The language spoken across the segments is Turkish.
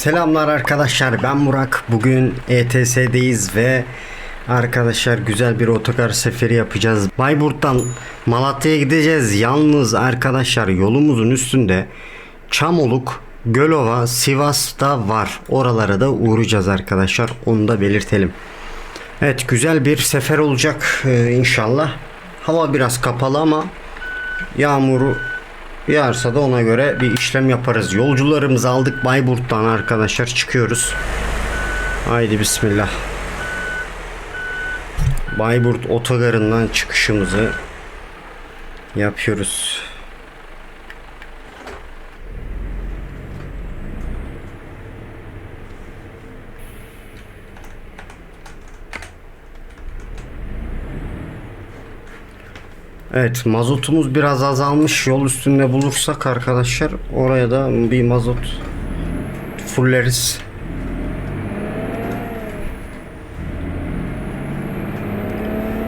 Selamlar arkadaşlar ben Burak bugün ETS'deyiz ve arkadaşlar güzel bir otogar seferi yapacağız. Bayburt'tan Malatya'ya gideceğiz. Yalnız arkadaşlar yolumuzun üstünde Çamoluk Gölova Sivas'ta var. Oralara da uğrayacağız arkadaşlar. Onu da belirtelim. Evet güzel bir sefer olacak ee, inşallah. Hava biraz kapalı ama yağmuru Yağarsa da ona göre bir işlem yaparız. Yolcularımızı aldık Bayburt'tan arkadaşlar çıkıyoruz. Haydi bismillah. Bayburt otogarından çıkışımızı yapıyoruz. Evet mazotumuz biraz azalmış yol üstünde bulursak arkadaşlar oraya da bir mazot fulleriz.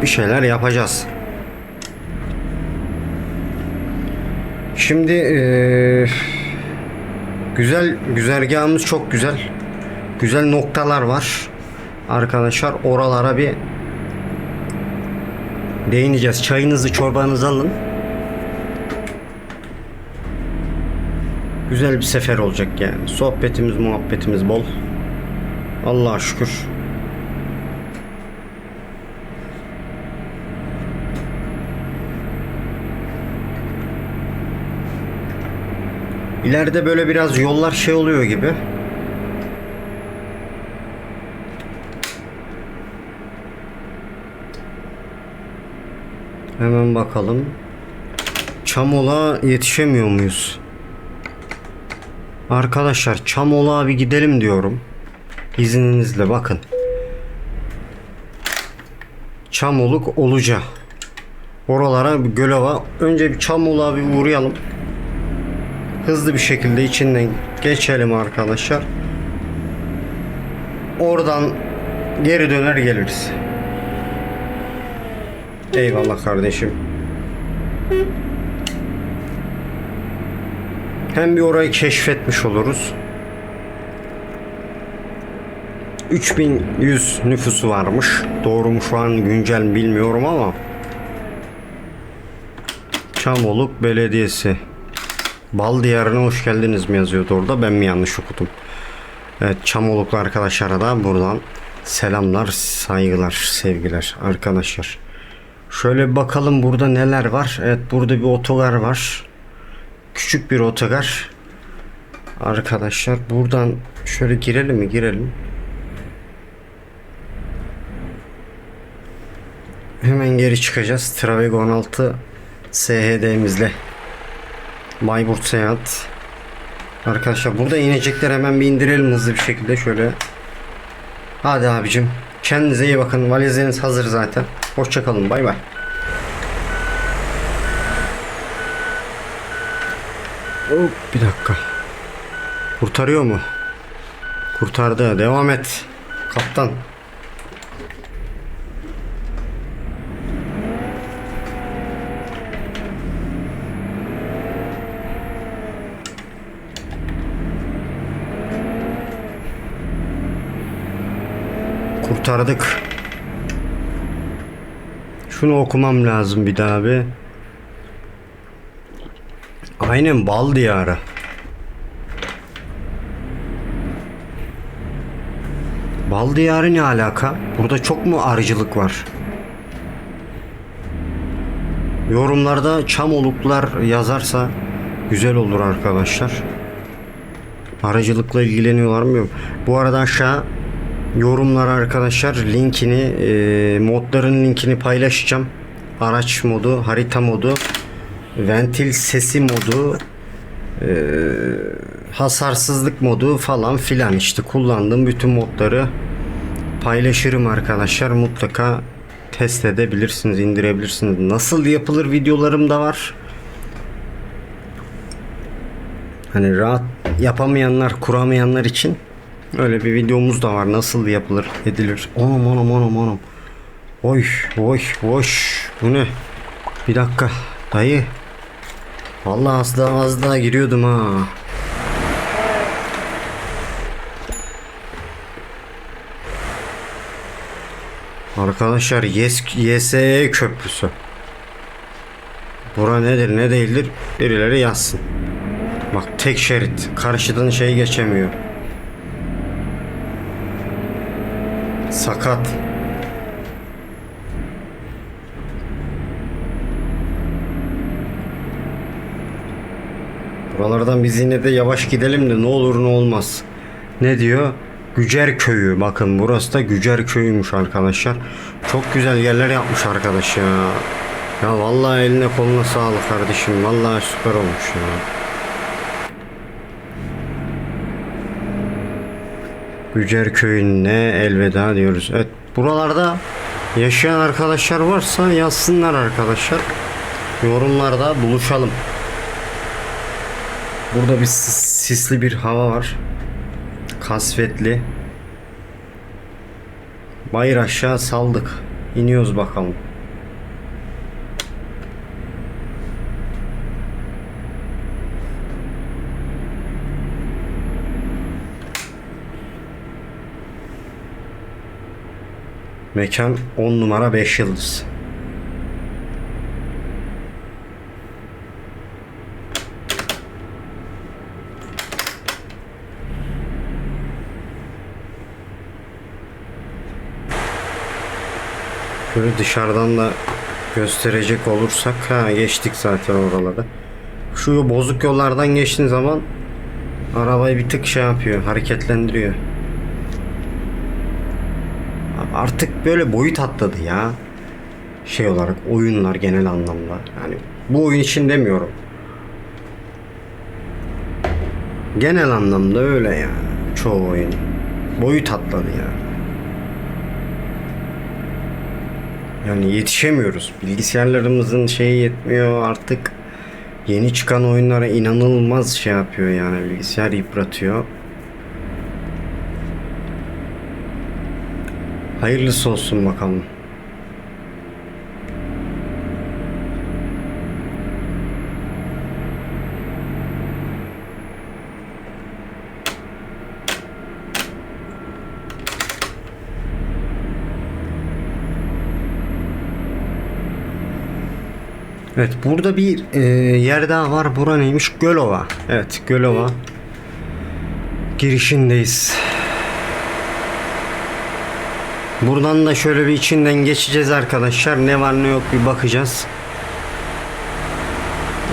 Bir şeyler yapacağız. Şimdi eee, güzel güzergahımız çok güzel. Güzel noktalar var. Arkadaşlar oralara bir değineceğiz. Çayınızı çorbanızı alın. Güzel bir sefer olacak yani. Sohbetimiz muhabbetimiz bol. Allah'a şükür. İleride böyle biraz yollar şey oluyor gibi. Hemen bakalım. Çamol'a yetişemiyor muyuz? Arkadaşlar Çamol'a bir gidelim diyorum. İzninizle bakın. Çamoluk Oluca. Oralara bir Gölova. Önce bir Çamol'a bir uğrayalım. Hızlı bir şekilde içinden geçelim arkadaşlar. Oradan geri döner geliriz. Eyvallah kardeşim. Hem bir orayı keşfetmiş oluruz. 3100 nüfusu varmış. Doğru mu şu an güncel mi bilmiyorum ama. Çamoluk Belediyesi. Bal diyarına hoş geldiniz mi yazıyordu orada ben mi yanlış okudum. Evet Çamoluklu arkadaşlara da buradan selamlar, saygılar, sevgiler arkadaşlar. Şöyle bakalım burada neler var. Evet burada bir otogar var. Küçük bir otogar. Arkadaşlar buradan şöyle girelim mi? Girelim. Hemen geri çıkacağız. Travego 16 SHD'mizle. Bayburt Seyahat. Arkadaşlar burada inecekler hemen bir indirelim hızlı bir şekilde şöyle. Hadi abicim. Kendinize iyi bakın. Valizleriniz hazır zaten. Hoşçakalın. Bay bay. Hop, bir dakika. Kurtarıyor mu? Kurtardı. Devam et. Kaptan. Kurtardık. Şunu okumam lazım bir daha bir. Aynen bal diyarı. Bal diyarı ne alaka? Burada çok mu arıcılık var? Yorumlarda çam oluklar yazarsa güzel olur arkadaşlar. Arıcılıkla ilgileniyorlar mı. Bu arada aşağı yorumlar arkadaşlar linkini e, modların linkini paylaşacağım. Araç modu, harita modu, ventil sesi modu, e, hasarsızlık modu falan filan işte kullandığım bütün modları paylaşırım arkadaşlar. Mutlaka test edebilirsiniz, indirebilirsiniz. Nasıl yapılır videolarım da var. Hani rahat yapamayanlar, kuramayanlar için Öyle bir videomuz da var. Nasıl yapılır, edilir. Anam anam anam anam. Oy oy oy. Bu ne? Bir dakika. Dayı. Vallahi az daha az daha giriyordum ha. Arkadaşlar yes, YSE köprüsü. Bura nedir ne değildir birileri yazsın. Bak tek şerit. Karşıdan şey geçemiyor. Sakat. Buralardan biz yine de yavaş gidelim de ne olur ne olmaz. Ne diyor? Gücer köyü. Bakın burası da Gücer köyüymüş arkadaşlar. Çok güzel yerler yapmış arkadaş ya. Ya vallahi eline koluna sağlık kardeşim. Vallahi süper olmuş ya. Gücer köyüne elveda diyoruz. Evet buralarda yaşayan arkadaşlar varsa yazsınlar arkadaşlar. Yorumlarda buluşalım. Burada bir sis- sisli bir hava var. Kasvetli. Bayır aşağı saldık. İniyoruz bakalım. Mekan 10 numara 5 yıldız. Böyle dışarıdan da gösterecek olursak ha geçtik zaten oraları. Şu bozuk yollardan geçtiğin zaman arabayı bir tık şey yapıyor, hareketlendiriyor. Artık böyle boyut atladı ya. Şey olarak oyunlar genel anlamda. Yani bu oyun için demiyorum. Genel anlamda öyle ya. Çoğu oyun. Boyut atladı ya. Yani yetişemiyoruz. Bilgisayarlarımızın şeyi yetmiyor artık. Yeni çıkan oyunlara inanılmaz şey yapıyor yani bilgisayar yıpratıyor. Hayırlısı olsun bakalım. Evet burada bir e, yer daha var. Bura neymiş? Gölova. Evet Gölova. Girişindeyiz. Buradan da şöyle bir içinden geçeceğiz arkadaşlar. Ne var ne yok bir bakacağız.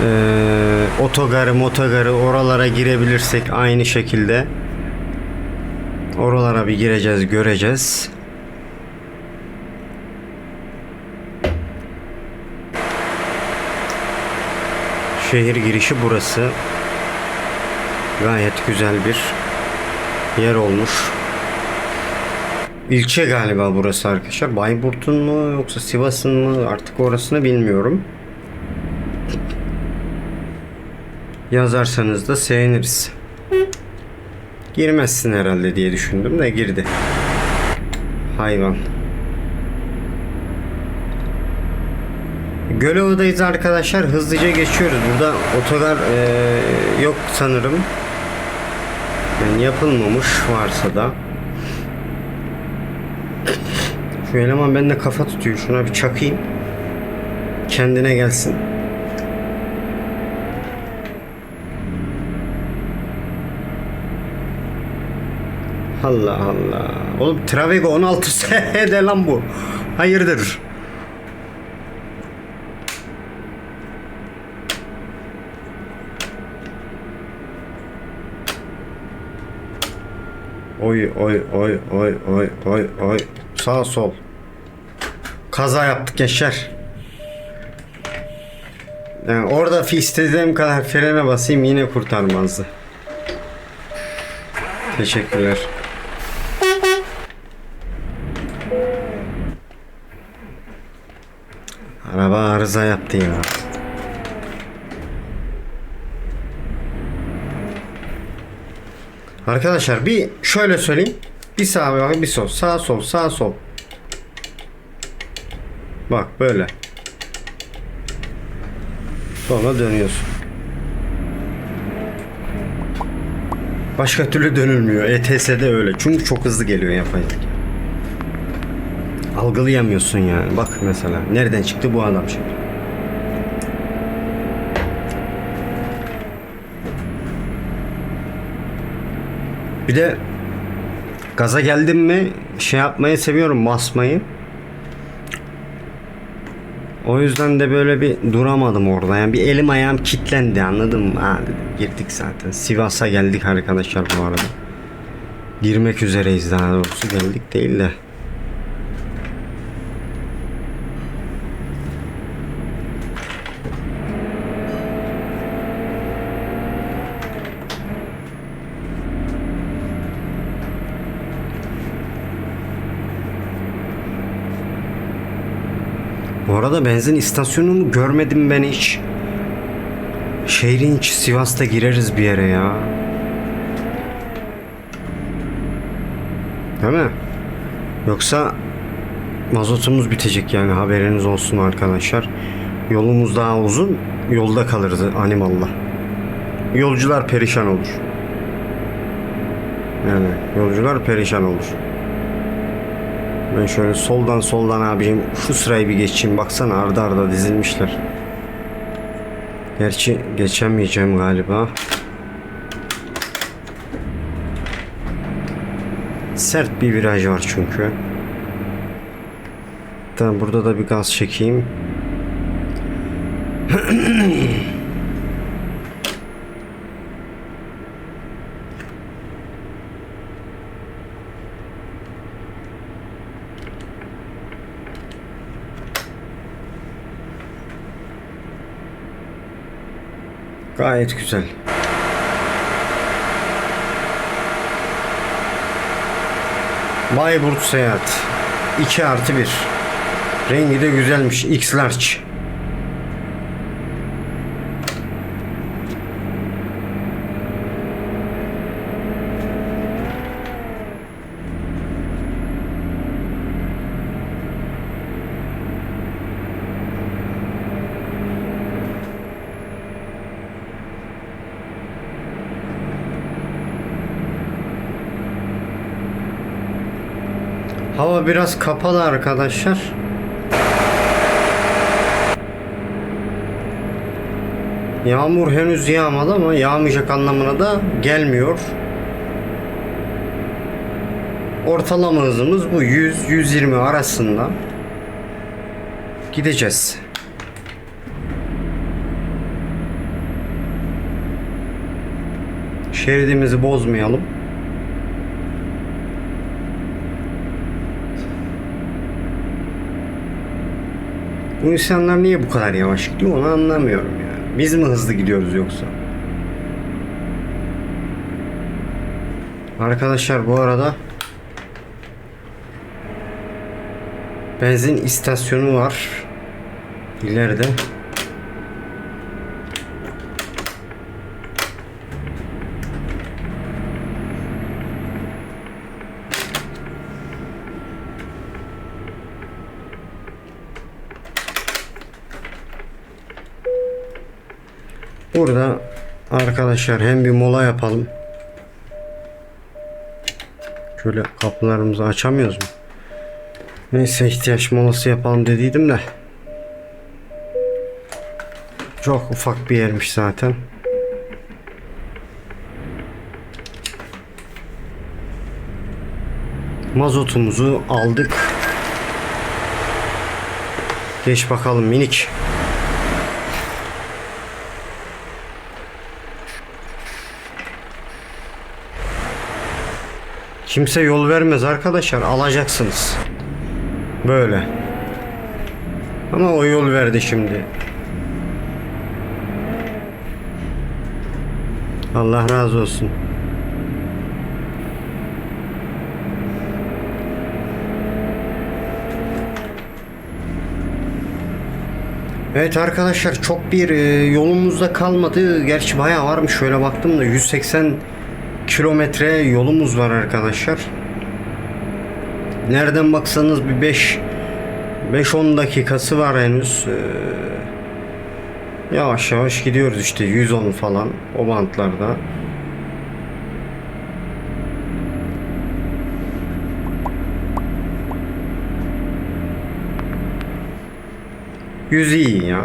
Ee, otogarı motogarı oralara girebilirsek aynı şekilde. Oralara bir gireceğiz göreceğiz. Şehir girişi burası. Gayet güzel bir yer olmuş. İlçe galiba burası arkadaşlar. Bayburt'un mu yoksa Sivas'ın mı artık orasını bilmiyorum. Yazarsanız da seviniriz. Girmezsin herhalde diye düşündüm de girdi. Hayvan. Gölova'dayız arkadaşlar. Hızlıca geçiyoruz. Burada otogar eee, yok sanırım. Yani yapılmamış varsa da. Şu eleman bende kafa tutuyor. Şuna bir çakayım. Kendine gelsin. Allah Allah. Oğlum Travego 16 SH'de lan bu. Hayırdır? Oy oy oy oy oy oy oy. Sağ sol. Kaza yaptık gençler. Yani orada istediğim kadar frene basayım yine kurtarmazdı. Teşekkürler. Araba arıza yaptı ya. Arkadaşlar bir şöyle söyleyeyim. Bir sağa bak bir sol. Sağ sol sağ sol. Bak böyle. Sonra dönüyorsun. Başka türlü dönülmüyor. ETS'de öyle. Çünkü çok hızlı geliyor yapay. Algılayamıyorsun yani. Bak mesela nereden çıktı bu adam şimdi? Bir de gaza geldim mi şey yapmayı seviyorum basmayı. O yüzden de böyle bir duramadım orada. Yani bir elim ayağım kilitlendi anladın mı? Ha girdik zaten. Sivas'a geldik arkadaşlar bu arada. Girmek üzereyiz daha doğrusu geldik değil de. Benzin istasyonunu görmedim ben hiç. Şehrin içi Sivas'ta gireriz bir yere ya. Değil mi? Yoksa mazotumuz bitecek yani haberiniz olsun arkadaşlar. Yolumuz daha uzun. Yolda kalırız animallah. Yolcular perişan olur. Yani yolcular perişan olur. Ben şöyle soldan soldan abicim şu sırayı bir geçeyim. Baksana arda arda dizilmişler. Gerçi geçemeyeceğim galiba. Sert bir viraj var çünkü. Tamam burada da bir gaz çekeyim. Gayet güzel. Bayburt Seyahat. 2 artı 1 Rengi de güzelmiş. X large Hava biraz kapalı arkadaşlar. Yağmur henüz yağmadı ama yağmayacak anlamına da gelmiyor. Ortalama hızımız bu 100-120 arasında. Gideceğiz. Şeridimizi bozmayalım. Bu insanlar niye bu kadar yavaş gidiyor onu anlamıyorum yani. Biz mi hızlı gidiyoruz yoksa? Arkadaşlar bu arada benzin istasyonu var. İleride. Burada arkadaşlar hem bir mola yapalım. Şöyle kapılarımızı açamıyoruz mu? Neyse ihtiyaç molası yapalım dediydim de. Çok ufak bir yermiş zaten. Mazotumuzu aldık. Geç bakalım minik. Kimse yol vermez arkadaşlar. Alacaksınız. Böyle. Ama o yol verdi şimdi. Allah razı olsun. Evet arkadaşlar çok bir e, yolumuzda kalmadı. Gerçi bayağı varmış. Şöyle baktım da 180 kilometre yolumuz var arkadaşlar. Nereden baksanız bir 5 5-10 dakikası var henüz. Ee, yavaş yavaş gidiyoruz işte 110 falan o bantlarda. Yüz iyi ya.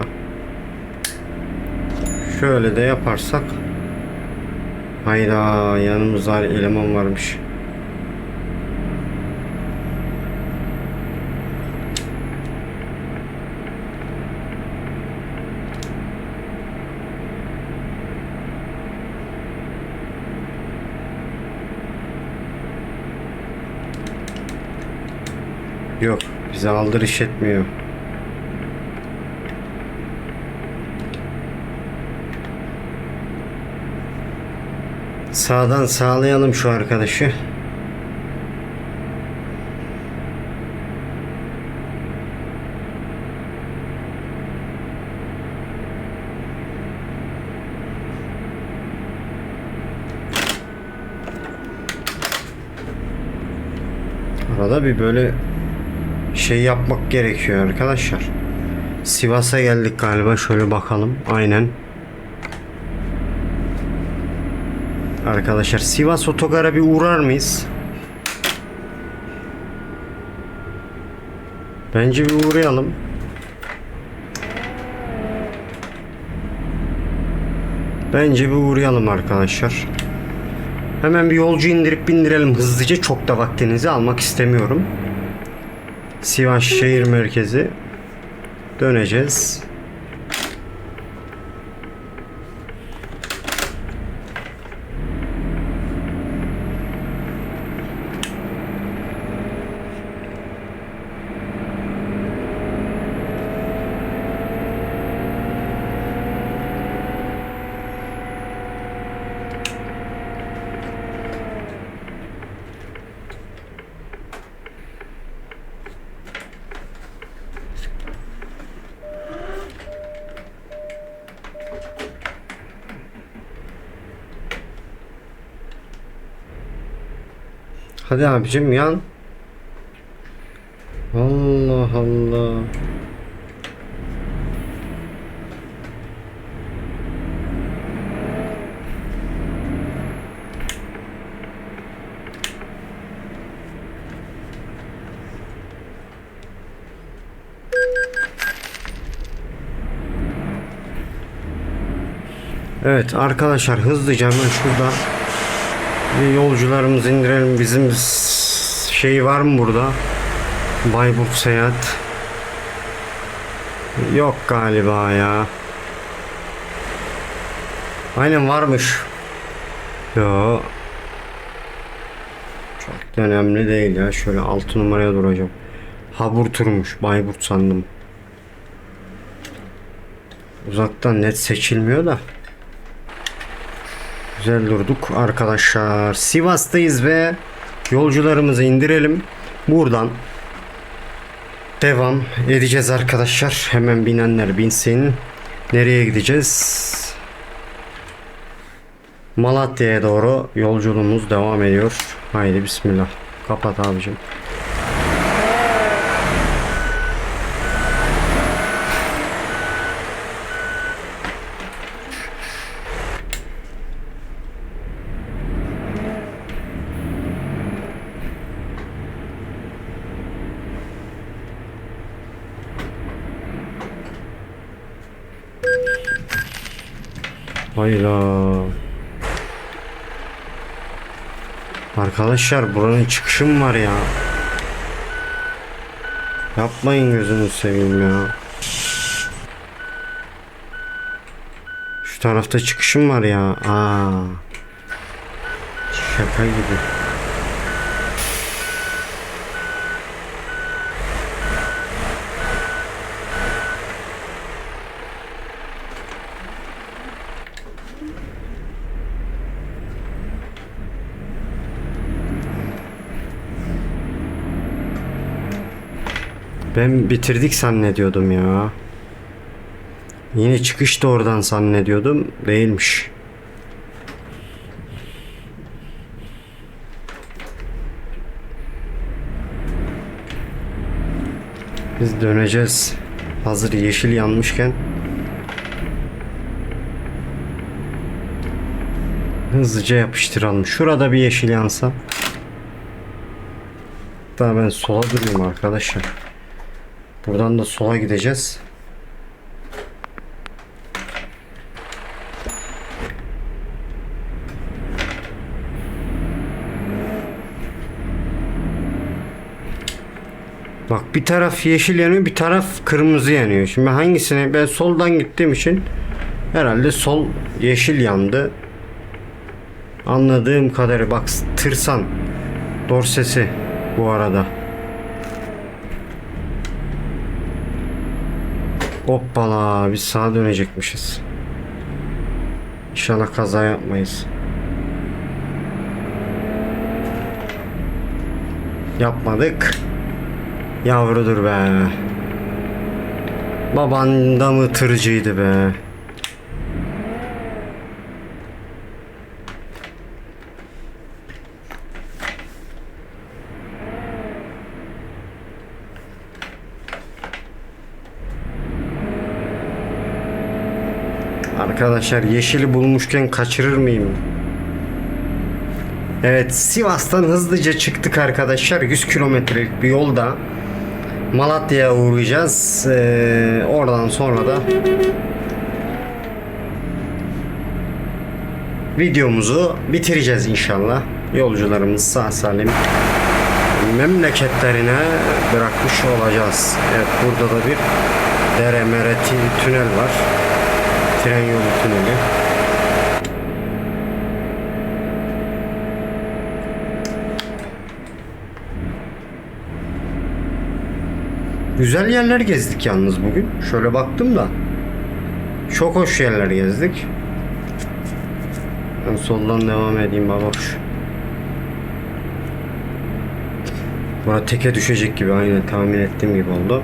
Şöyle de yaparsak. Hayda yanımızda eleman varmış. Yok bize aldırış etmiyor. Sağdan sağlayalım şu arkadaşı. Arada bir böyle şey yapmak gerekiyor arkadaşlar. Sivas'a geldik galiba. Şöyle bakalım. Aynen. Arkadaşlar Sivas otogara bir uğrar mıyız? Bence bir uğrayalım. Bence bir uğrayalım arkadaşlar. Hemen bir yolcu indirip bindirelim hızlıca. Çok da vaktinizi almak istemiyorum. Sivas şehir merkezi. Döneceğiz. Hadi abicim yan. Allah Allah. Evet arkadaşlar hızlıca hemen şurada bir yolcularımızı indirelim. Bizim şey var mı burada? Bayburt seyahat. Yok galiba ya. Aynen varmış. Yo. Çok da önemli değil ya. Şöyle 6 numaraya duracağım. Habur turmuş. Bayburt sandım. Uzaktan net seçilmiyor da. Güzel durduk arkadaşlar. Sivas'tayız ve yolcularımızı indirelim. Buradan devam edeceğiz arkadaşlar. Hemen binenler binsin. Nereye gideceğiz? Malatya'ya doğru yolculuğumuz devam ediyor. Haydi bismillah. Kapat abicim. Hayla. Arkadaşlar buranın çıkışı mı var ya? Yapmayın gözünü seveyim ya. Şu tarafta çıkışım var ya. Aa. Şaka gibi. Ben bitirdik zannediyordum ya. Yine çıkış da oradan zannediyordum. Değilmiş. Biz döneceğiz. Hazır yeşil yanmışken. Hızlıca yapıştıralım. Şurada bir yeşil yansa. Daha ben sola durayım arkadaşlar. Buradan da sola gideceğiz. Bak bir taraf yeşil yanıyor bir taraf kırmızı yanıyor. Şimdi hangisini ben soldan gittiğim için herhalde sol yeşil yandı. Anladığım kadarı bak tırsan dorsesi bu arada. Hoppala biz sağa dönecekmişiz. İnşallah kaza yapmayız. Yapmadık. Yavrudur be. Baban da mı tırcıydı be? Arkadaşlar yeşili bulmuşken kaçırır mıyım? Evet Sivas'tan hızlıca çıktık arkadaşlar. 100 kilometrelik bir yolda Malatya'ya uğrayacağız. Ee, oradan sonra da videomuzu bitireceğiz inşallah. Yolcularımız sağ salim memleketlerine bırakmış olacağız. Evet burada da bir dere mereti tünel var tren yolu tüneli Güzel yerler gezdik yalnız bugün. Şöyle baktım da. Çok hoş yerler gezdik. Ben soldan devam edeyim baboş. Bura teke düşecek gibi aynen tahmin ettiğim gibi oldu.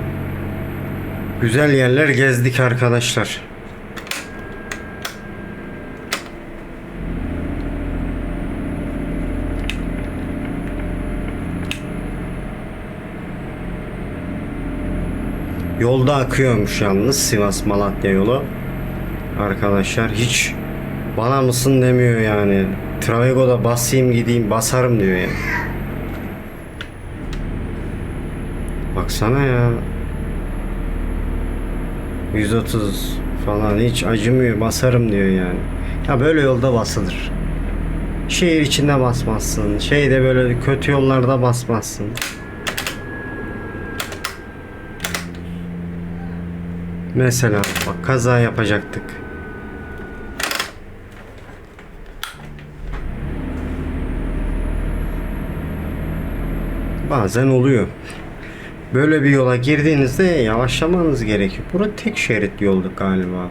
Güzel yerler gezdik arkadaşlar. Yolda akıyormuş yalnız Sivas Malatya yolu. Arkadaşlar hiç bana mısın demiyor yani. Travego'da basayım gideyim basarım diyor yani. Baksana ya. 130 falan hiç acımıyor basarım diyor yani. Ya böyle yolda basılır. Şehir içinde basmazsın. Şeyde böyle kötü yollarda basmazsın. Mesela bak kaza yapacaktık. Bazen oluyor. Böyle bir yola girdiğinizde yavaşlamanız gerekiyor. Bura tek şerit yolduk galiba.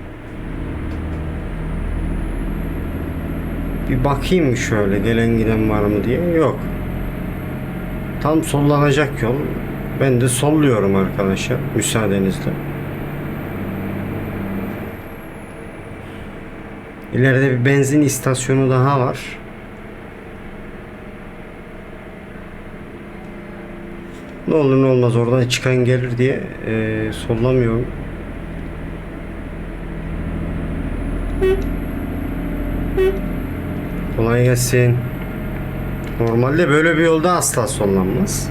Bir bakayım şöyle gelen giden var mı diye. Yok. Tam sollanacak yol. Ben de solluyorum arkadaşlar müsaadenizle. İleride bir benzin istasyonu daha var. Ne olur ne olmaz oradan çıkan gelir diye eee sollamıyorum. Kolay gelsin. Normalde böyle bir yolda asla sollanmaz.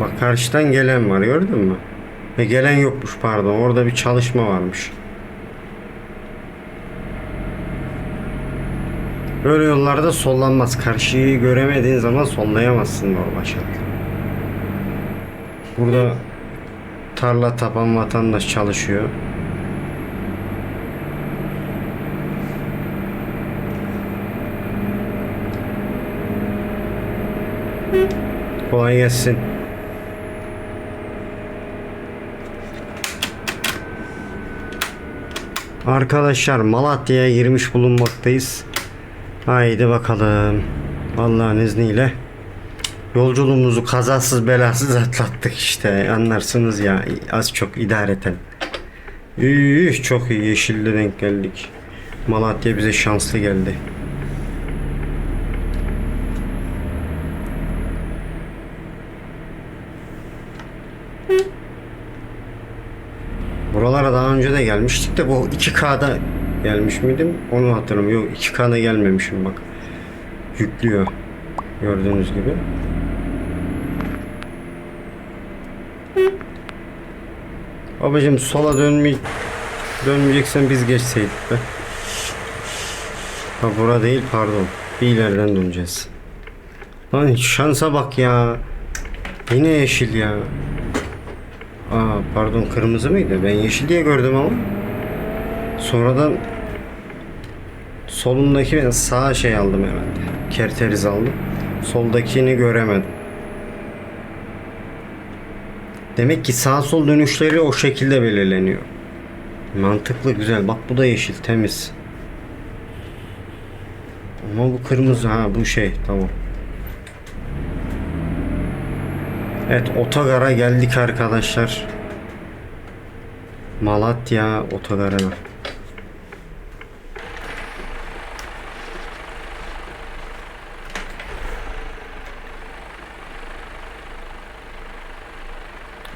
Bak karşıdan gelen var gördün mü? Ve gelen yokmuş pardon. Orada bir çalışma varmış. Böyle yollarda sollanmaz. Karşıyı göremediğin zaman sollayamazsın normal şartlarda. Burada tarla tapan vatandaş çalışıyor. Kolay gelsin. Arkadaşlar Malatya'ya girmiş bulunmaktayız. Haydi bakalım. Allah'ın izniyle yolculuğumuzu kazasız belasız atlattık işte. Anlarsınız ya az çok idareten. Üh, çok iyi yeşilde denk geldik. Malatya bize şanslı geldi. Buralara daha önce de gelmiştik de bu 2K'da gelmiş miydim? Onu hatırlamıyorum. Yok 2K'da gelmemişim bak. Yüklüyor. Gördüğünüz gibi. Babacım sola dönmey dönmeyeceksen biz geçseydik be. Ha bura değil pardon. Bir ileriden döneceğiz. Lan şansa bak ya. Yine yeşil ya. Aa pardon kırmızı mıydı? Ben yeşil diye gördüm ama. Sonradan solundaki ben sağ şey aldım herhalde. Kerteriz aldım. Soldakini göremedim. Demek ki sağ sol dönüşleri o şekilde belirleniyor. Mantıklı güzel. Bak bu da yeşil temiz. Ama bu kırmızı ha bu şey tamam. Evet otogara geldik arkadaşlar. Malatya otogarına.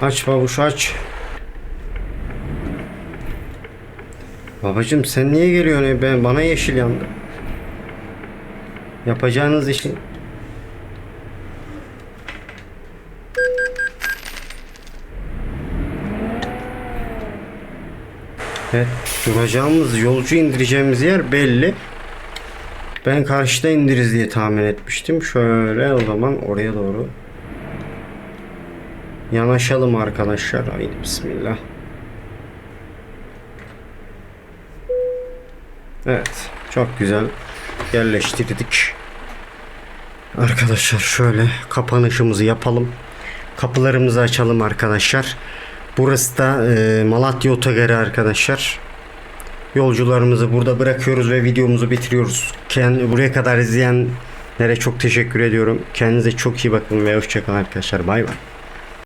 Aç babuş aç. Babacım sen niye geliyorsun? Ben bana yeşil yandı. Yapacağınız işin Duracağımız, yolcu indireceğimiz yer belli. Ben karşıda indiririz diye tahmin etmiştim. Şöyle o zaman oraya doğru yanaşalım arkadaşlar. Haydi bismillah. Evet, çok güzel yerleştirdik. Arkadaşlar şöyle kapanışımızı yapalım. Kapılarımızı açalım arkadaşlar. Burası da e, Malatya Otogarı arkadaşlar. Yolcularımızı burada bırakıyoruz ve videomuzu bitiriyoruz. Kendi, buraya kadar izleyenlere çok teşekkür ediyorum. Kendinize çok iyi bakın ve hoşçakalın arkadaşlar. Bay bay.